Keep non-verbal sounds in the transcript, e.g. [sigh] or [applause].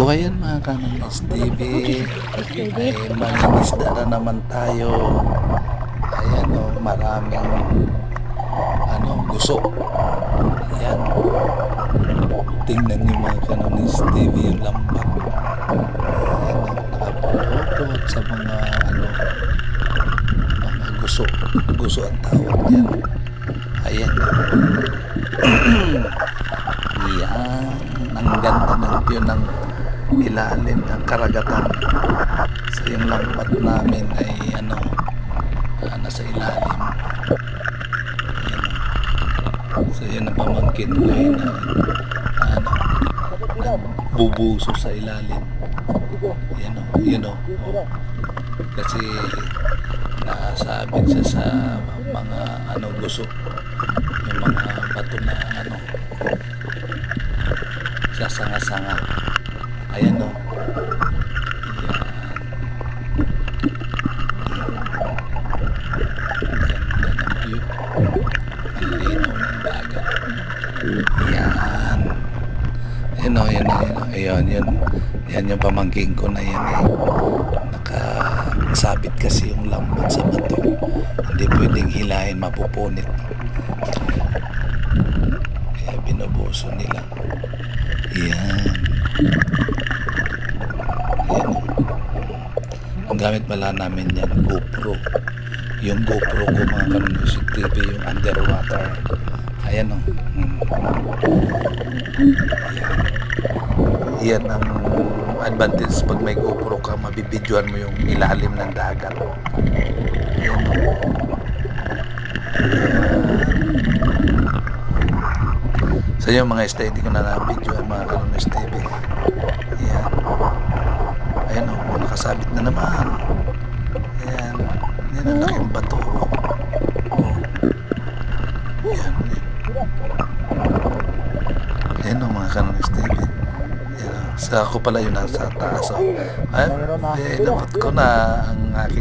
So ayan mga kanang STV, ay mangingisda na naman tayo. Ayan o, maraming ano, guso. Ayan. Tingnan niyo mga kanang STV yung lambat. Ayan o, nakapulupot sa mga ano, mga guso. Guso ang tawag yan. Ayan. [clears throat] Yan. Ang ganda ng view ng ilalim ng karagatan. So yung lambat namin ay ano, ah, nasa ilalim. Yan. o. So yun ang pamangkin ko na, ano, bubuso sa ilalim. Yan o, yun o. o. Kasi nakasabit siya sa mga ano gusto yung mga bato na ano sa sanga-sanga ayan o ng dagat. Yan o yan o yan o ayun yun yan yung pamangking ko na yan eh. Nakasabit kasi yung lambat sa bato. Hindi pwedeng hilahin mapupunit. Kaya binubuso nila yan yan ang gamit pala namin yan GoPro. Yung GoPro ko mga kanunisik TV yung underwater ayan o hmm. yan ang advantage. Pag may GoPro ka mabibidyoan mo yung ilalim ng dagat. Yan o sa so, yung mga hindi ko na na-video ang mga kalunas TV yan ayan o nakasabit na naman. Ayan. Yan ang laking bato. O yan yan o mga kalunas TV yan o sa ako pala yung nasa taas o ay, eh, dapat ko na ang aking